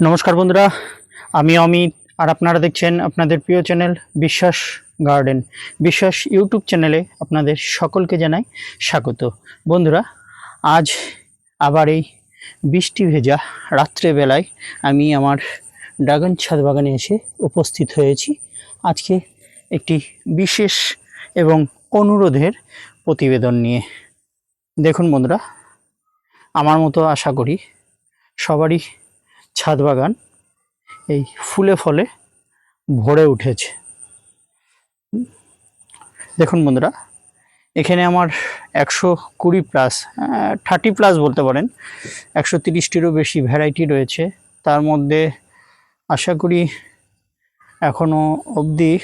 নমস্কার বন্ধুরা, আমি অমিত আর আপনারা দেখছেন আপনাদের প্রিয় চ্যানেল বিশ্বাস গার্ডেন। বিশ্বাস ইউটিউব চ্যানেলে আপনাদের সকলকে জানাই স্বাগত। বন্ধুরা, আজ আবার এই বৃষ্টি ভেজা রাত্রেবেলায় আমি আমার ড্রাগন ছাদ বাগানে এসে উপস্থিত হয়েছি। আজকে একটি বিশেষ এবং অনুরোধের প্রতিবেদন নিয়ে। দেখুন বন্ধুরা, আমার মতো আশা করি সবারই ছাদ বাগান, এই ফুলে ফলে ভরে উঠেছে। দেখুন বন্ধুরা, এখানে আমার একশো কুড়ি প্লাস থার্টি প্লাস বলতে পারেন, একশো তিরিশটিরও বেশি ভ্যারাইটি রয়েছে। তার মধ্যে আশা করি এখনও অবধি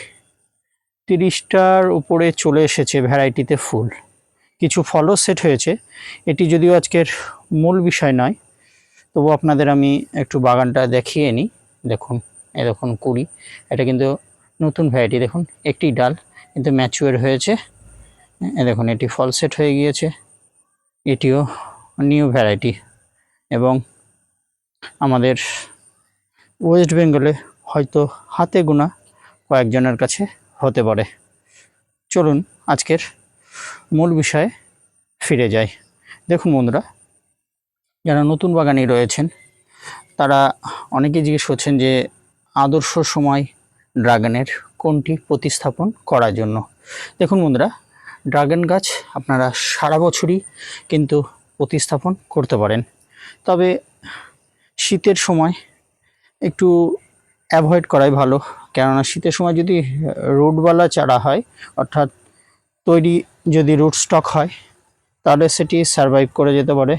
তিরিশটার উপরে চলে এসেছে ভ্যারাইটিতে ফুল। কিছু ফলও সেট হয়েছে। এটি যদিও আজকের মূল বিষয় নয় তবু আপনাদের আমি একটু বাগানটা দেখিয়ে নিই। দেখুন এ দেখুন কুড়ি। এটা কিন্তু নতুন ভ্যারাইটি দেখুন, একটি ডাল কিন্তু ম্যাচুয়ার হয়েছে। এ দেখুন, এটি ফল সেট হয়ে গিয়েছে। এটিও নিউ ভ্যারাইটি এবং আমাদের ওয়েস্ট বেঙ্গলে হয়তো হাতে গোনা কয়েকজনের কাছে হতে পারে। চলুন, আজকের মূল বিষয়ে ফিরে যাই। দেখুন বন্ধুরা যারা নতুন বাগানে রয়েছেন, তারা অনেকেই জিজ্ঞেস করছেন যে আদর্শ সময় ড্রাগনের কোনটি প্রতিস্থাপন করার জন্য? দেখুন বন্ধুরা, ড্রাগন গাছ আপনারা সারা বছরই কিন্তু প্রতিস্থাপন করতে পারেন। তবে শীতের সময় একটু অ্যাভয়েড করাই ভালো। কেননা শীতের সময় যদি রুটওয়ালা চারা হয়, অর্থাৎ তৈরি যদি রুট স্টক হয়, তাহলে সেটি সারভাইভ করে যেতে পারে।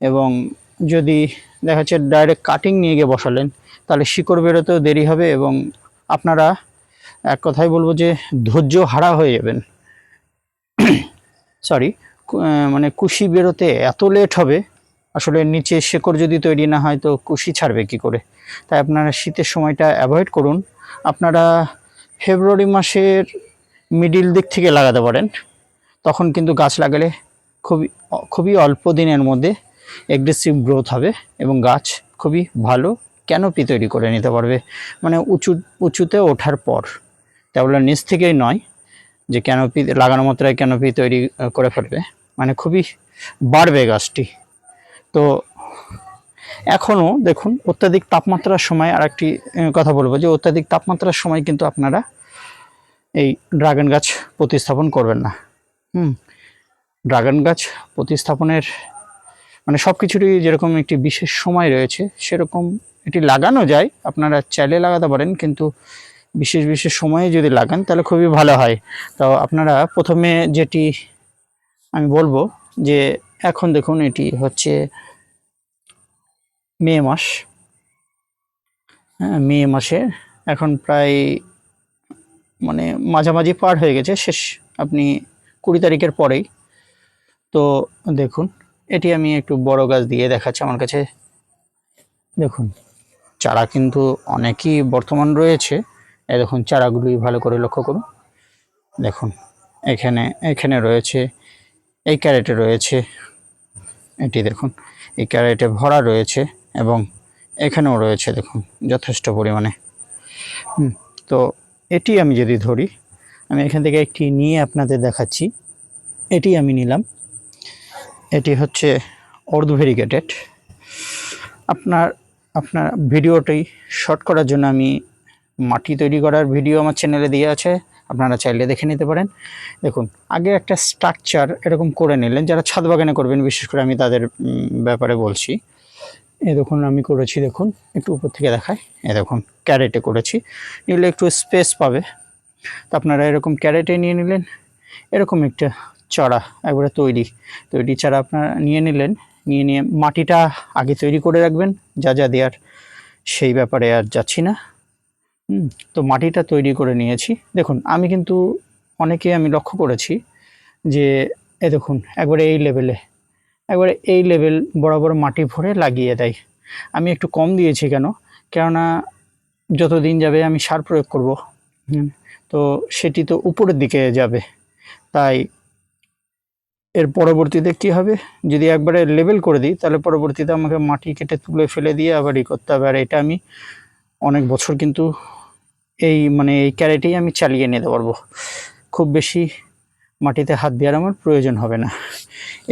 এবং যদি দেখা যাচ্ছে ডাইরেক্ট কাটিং নিয়ে গিয়ে বসালেন, তাহলে শিকড় বেরোতেও দেরি হবে এবং আপনারা এক কথাই বলব যে ধৈর্য হারা হয়ে যাবেন। সরি মানে কুশি বেরোতে এত লেট হবে, আসলে নিচে শেকড় যদি তৈরি না হয় তো কুশি ছাড়বে কি করে? তাই আপনারা শীতের সময়টা অ্যাভয়েড করুন। আপনারা ফেব্রুয়ারি মাসের মিডিল দিক থেকে লাগাতে পারেন। তখন কিন্তু গাছ লাগালে খুবই খুবই অল্প দিনের মধ্যে এগ্রেসিভ গ্রোথ হবে এবং গাছ খুবই ভালো ক্যানোপি তৈরি করে নিতে পারবে। মানে উঁচু, উঁচুতে ওঠার পর। তাহলে নিচ থেকেই নয় যে ক্যানোপি লাগানো মাত্রায় ক্যানোপি তৈরি করে ফেলবে। মানে খুবই বাড়বে গাছটি। তো এখনও দেখুন অত্যাধিক তাপমাত্রার সময় আর একটি কথা বলব যে অত্যাধিক তাপমাত্রার সময় কিন্তু আপনারা এই ড্রাগন গাছ প্রতিস্থাপন করবেন না। হুম ড্রাগন গাছ প্রতিস্থাপনের মানে সব কিছুরই যেরকম একটি বিশেষ সময় রয়েছে, সেরকম এটি লাগানো যায়। আপনারা চাইলে লাগাতে পারেন, কিন্তু বিশেষ বিশেষ সময়ে যদি লাগান, তাহলে খুবই ভালো হয়। তো আপনারা প্রথমে যেটি আমি বলব যে, এখন দেখুন এটি হচ্ছে মে মাস। হ্যাঁ মে মাসে এখন প্রায় মানে মাঝামাঝি পার হয়ে গেছে, শেষ। আপনি কুড়ি তারিখের পরেই। তো দেখুন এটি আমি একটু বড় গাছ দিয়ে দেখাচ্ছি আমার কাছে। দেখুন, চারা কিন্তু অনেকই বর্তমান রয়েছে। এই দেখুন চারাগুলি ভালো করে লক্ষ্য করুন। দেখুন, এখানে এখানে রয়েছে, এই ক্যারেটে রয়েছে, এটি দেখুন, এই ক্যারেটে ভরা রয়েছে এবং এখানেও রয়েছে, দেখুন, যথেষ্ট পরিমাণে। তো এটি আমি যদি ধরি, আমি এখান থেকে একটি নিয়ে আপনাদের দেখাচ্ছি। এটি আমি নিলাম। এটি হচ্ছে অর্ধ ভেরিগেটেড। আপনার আপনার ভিডিওটি শর্ট করার জন্য আমি মাটি তৈরি করার ভিডিও আমার চ্যানেলে দিয়ে আছে, আপনারা চাইলে দেখে নিতে পারেন। দেখুন, আগে একটা স্ট্রাকচার এরকম করে নিলেন, যারা ছাদ বাগানে করবেন, বিশেষ করে আমি তাদের ব্যাপারে বলছি। এ দেখুন, আমি করেছি, দেখুন, একটু উপর থেকে দেখায়। এ দেখুন ক্যারেটে করেছি। নিলে একটু স্পেস পাবে। তো আপনারা এরকম ক্যারেটে নিয়ে নিলেন। এরকম একটা চারা একবারে তৈরি। তৈরি চারা আপনারা নিয়ে নিলেন, নিয়ে নিয়ে মাটিটা আগে তৈরি করে রাখবেন, যা যা দেওয়ার সেই ব্যাপারে আর যাচ্ছি না। তো মাটিটা তৈরি করে নিয়েছি। দেখুন, আমি কিন্তু অনেকে আমি লক্ষ্য করেছি যে, এ দেখুন, একবারে এই লেভেলে, একবারে এই লেভেল বরাবর মাটি ভরে লাগিয়ে দেয়। আমি একটু কম দিয়েছি কেন? কেননা যত দিন যাবে আমি সার প্রয়োগ করব। তো সেটি তো উপরের দিকে যাবে। তাই এর পরবর্তীতে কি হবে? যদি একবারে লেভেল করে দিই, তাহলে পরবর্তীতে আমাকে মাটি কেটে তুলে ফেলে দিয়ে আবার ই করতে হবে। আর এটা আমি অনেক বছর কিন্তু এই মানে এই ক্যারেটেই আমি চালিয়ে নিতে পারব। খুব বেশি মাটিতে হাত দেওয়ার আমার প্রয়োজন হবে না।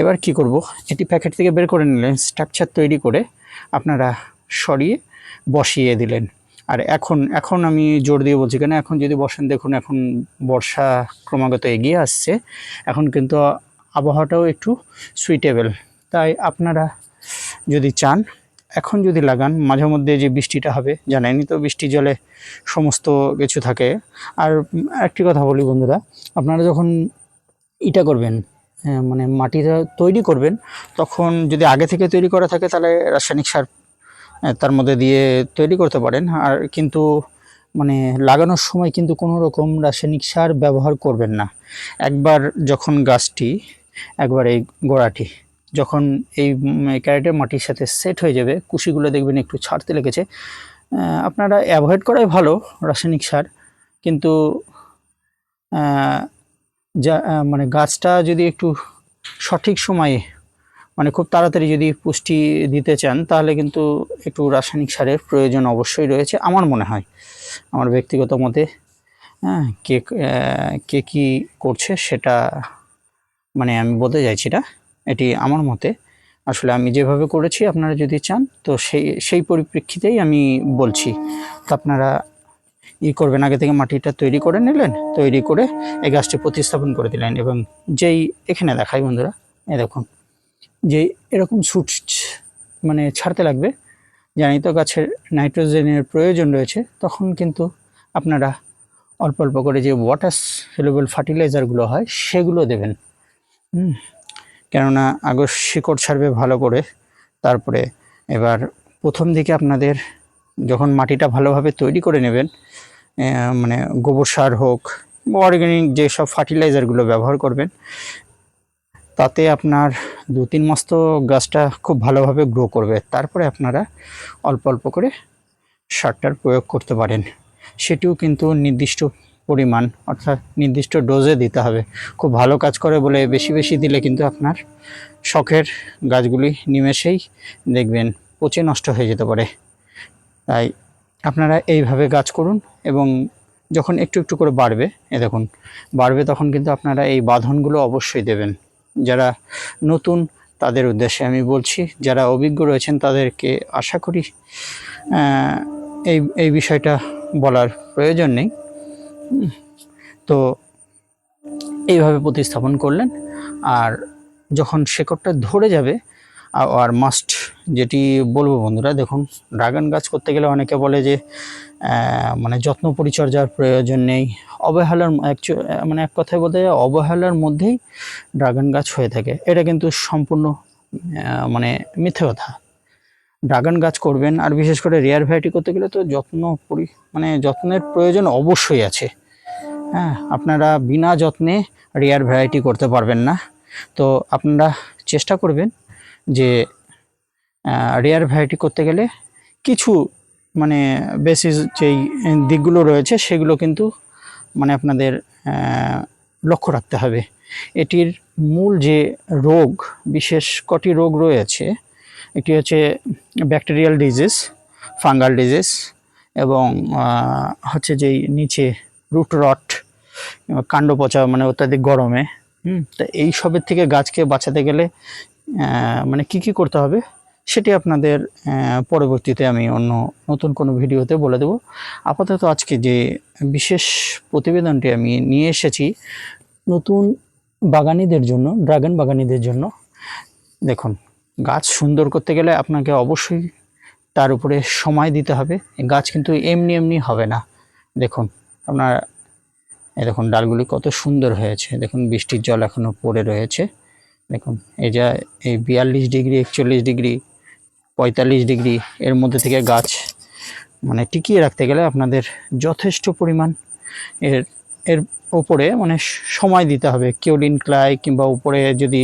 এবার কি করব? এটি প্যাকেট থেকে বের করে নিলেন স্ট্রাকচার তৈরি করে আপনারা সরিয়ে বসিয়ে দিলেন। আর এখন এখন আমি জোর দিয়ে বলছি কেন, এখন যদি বসেন দেখুন, এখন বর্ষা ক্রমাগত এগিয়ে আসছে। এখন কিন্তু আবহাওয়াটাও একটু সুইটেবল তাই আপনারা যদি চান এখন যদি লাগান মাঝে মধ্যে যে বৃষ্টিটা হবে জানেনই তো বৃষ্টি জলে সমস্ত কিছু থাকে। আর একটি কথা বলি বন্ধুরা আপনারা যখন ইটা করবেন হ্যাঁ, মানে মাটিটা তৈরি করবেন তখন যদি আগে থেকে তৈরি করা থাকে তাহলে রাসায়নিক সার তার মধ্যে দিয়ে তৈরি করতে পারেন। আর কিন্তু মানে লাগানোর সময় কিন্তু কোনো রকম রাসায়নিক সার ব্যবহার করবেন না। একবার যখন গাছটি একবার এই গোড়াটি। যখন এই ক্যারেটের মাটির সাথে সেট হয়ে যাবে, কুশিগুলো দেখবেন একটু ছাড়তে লেগেছে। আপনারা অ্যাভয়েড করাই ভালো রাসায়নিক সার। কিন্তু যা মানে গাছটা যদি একটু সঠিক সময়ে মানে খুব তাড়াতাড়ি যদি পুষ্টি দিতে চান, তাহলে কিন্তু একটু রাসায়নিক সারের প্রয়োজন অবশ্যই রয়েছে আমার মনে হয়। আমার ব্যক্তিগত মতে হ্যাঁ কে কে কী করছে সেটা মানে আমি বলতে চাইছি না এটি আমার মতে। আসলে আমি যেভাবে করেছি, আপনারা যদি চান, তো সেই সেই পরিপ্রেক্ষিতেই আমি বলছি। তো আপনারা ই করবেন, আগে থেকে মাটিটা তৈরি করে নিলেন, তৈরি করে এই গাছটি প্রতিস্থাপন করে দিলেন এবং যেই এখানে দেখাই বন্ধুরা, এ দেখুন, যে এরকম সুট মানে ছাড়তে লাগবে, জানি তো গাছের নাইট্রোজেনের প্রয়োজন রয়েছে, তখন কিন্তু আপনারা অল্প অল্প করে যে ওয়াটার সেলেবল ফার্টিলাইজারগুলো হয়, সেগুলো দেবেন। হুম কেননা আগে শিকড় ছাড়বে ভালো করে। তারপরে এবার প্রথম দিকে আপনাদের যখন মাটিটা ভালোভাবে তৈরি করে নেবেন মানে গোবর সার হোক অর্গ্যানিক যেসব ফার্টিলাইজারগুলো ব্যবহার করবেন, তাতে আপনার দু তিন মাস তো গাছটা খুব ভালোভাবে গ্রো করবে। তারপরে আপনারা অল্প অল্প করে সারটার প্রয়োগ করতে পারেন। সেটিও কিন্তু নির্দিষ্ট পরিমাণ, অর্থাৎ নির্দিষ্ট ডোজে দিতে হবে। খুব ভালো কাজ করে বলে বেশি বেশি দিলে কিন্তু আপনার শখের গাছগুলি নিমেষেই দেখবেন পচে নষ্ট হয়ে যেতে পারে। তাই আপনারা এইভাবে গাছ করুন এবং যখন একটু একটু করে বাড়বে, এ দেখুন, বাড়বে তখন কিন্তু আপনারা এই বাঁধনগুলো অবশ্যই দেবেন। যারা নতুন, তাদের উদ্দেশ্যে আমি বলছি, যারা অভিজ্ঞ রয়েছেন তাদেরকে আশা করি এই এই বিষয়টা বলার প্রয়োজন নেই। তো এইভাবে প্রতিস্থাপন করলেন। আর যখন শেকড়টা ধরে যাবে আর মাস্ট যেটি বলব বন্ধুরা, দেখুন ড্রাগন গাছ করতে গেলে অনেকে বলে যে মানে যত্ন পরিচর্যার প্রয়োজন নেই। অবহেলার মানে এক কথায় বলতে অবহেলার মধ্যেই ড্রাগন গাছ হয়ে থাকে। এটা কিন্তু সম্পূর্ণ মানে মিথ্যে কথা। ড্রাগন গাছ করবেন, আর বিশেষ করে রেয়ার ভ্যারাইটি করতে গেলে তো যত্ন পরি মানে যত্নের প্রয়োজন অবশ্যই আছে। হ্যাঁ আপনারা বিনা যত্নে রেয়ার ভ্যারাইটি করতে পারবেন না। তো আপনারা চেষ্টা করবেন যে রেয়ার ভ্যারাইটি করতে গেলে কিছু মানে বেসিস যেই দিকগুলো রয়েছে সেগুলো কিন্তু মানে আপনাদের লক্ষ্য রাখতে হবে। এটির মূল যে রোগ, বিশেষ কটি রোগ রয়েছে একটি হচ্ছে ব্যাকটেরিয়াল ডিজিজ ফাঙ্গাল ডিজিজ এবং হচ্ছে যেই নিচে রুট রট কাণ্ড পচা মানে অত্যাধিক গরমে, হুম? তা এই সবের থেকে গাছকে বাঁচাতে গেলে মানে কি কি করতে হবে সেটি আপনাদের পরবর্তীতে আমি অন্য নতুন কোনো ভিডিওতে বলে দেব। আপাতত আজকে যে বিশেষ প্রতিবেদনটি আমি নিয়ে এসেছি, নতুন বাগানিদের জন্য ড্রাগন বাগানিদের জন্য, দেখুন। গাছ সুন্দর করতে গেলে আপনাকে অবশ্যই তার উপরে সময় দিতে হবে। গাছ কিন্তু এমনি এমনি হবে না। দেখুন, আপনার দেখুন, ডালগুলি কত সুন্দর হয়েছে। দেখুন, বৃষ্টির জল এখনও পড়ে রয়েছে। দেখুন, এই যা, এই বিয়াল্লিশ ডিগ্রি, একচল্লিশ ডিগ্রি, পঁয়তাল্লিশ ডিগ্রি, এর মধ্যে থেকে গাছ মানে টিকিয়ে রাখতে গেলে আপনাদের যথেষ্ট পরিমাণ এর এর ওপরে মানে সময় দিতে হবে। কিউলিন ক্লাই কিংবা উপরে যদি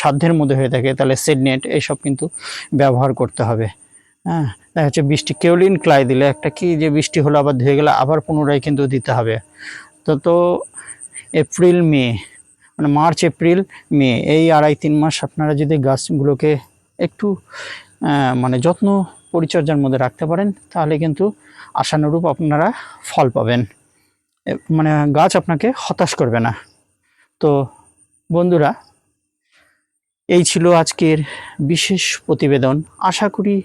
সাধ্যের মধ্যে হয়ে থাকে, তাহলে সেড নেট এইসব কিন্তু ব্যবহার করতে হবে। হ্যাঁ দেখা যাচ্ছে বৃষ্টি কেউলিন ক্লাই দিলে একটা কি যে বৃষ্টি হলো আবার ধুয়ে গেলে আবার পুনরায় কিন্তু দিতে হবে। তো তো এপ্রিল, মে মানে মার্চ, এপ্রিল, মে, এই আড়াই তিন মাস আপনারা যদি গাছগুলোকে একটু মানে যত্ন পরিচর্যার মধ্যে রাখতে পারেন, তাহলে কিন্তু আশানুরূপ আপনারা ফল পাবেন। মানে গাছ আপনাকে হতাশ করবে না। তো বন্ধুরা এই ছিল আজকের বিশেষ প্রতিবেদন। আশা করি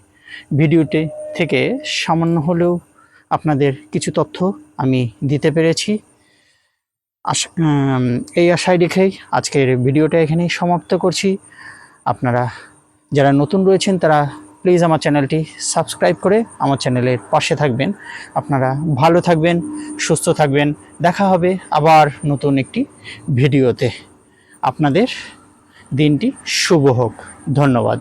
ভিডিওতে থেকে সামান্য হলেও আপনাদের কিছু তথ্য আমি দিতে পেরেছি। এই আশায় রেখেই আজকের ভিডিওটা এখানেই সমাপ্ত করছি। আপনারা যারা নতুন রয়েছেন, তারা প্লিজ আমার চ্যানেলটি সাবস্ক্রাইব করে আমার চ্যানেলের পাশে থাকবেন। আপনারা ভালো থাকবেন, সুস্থ থাকবেন। দেখা হবে আবার নতুন একটি ভিডিওতে। আপনাদের দিনটি শুভ হোক। ধন্যবাদ।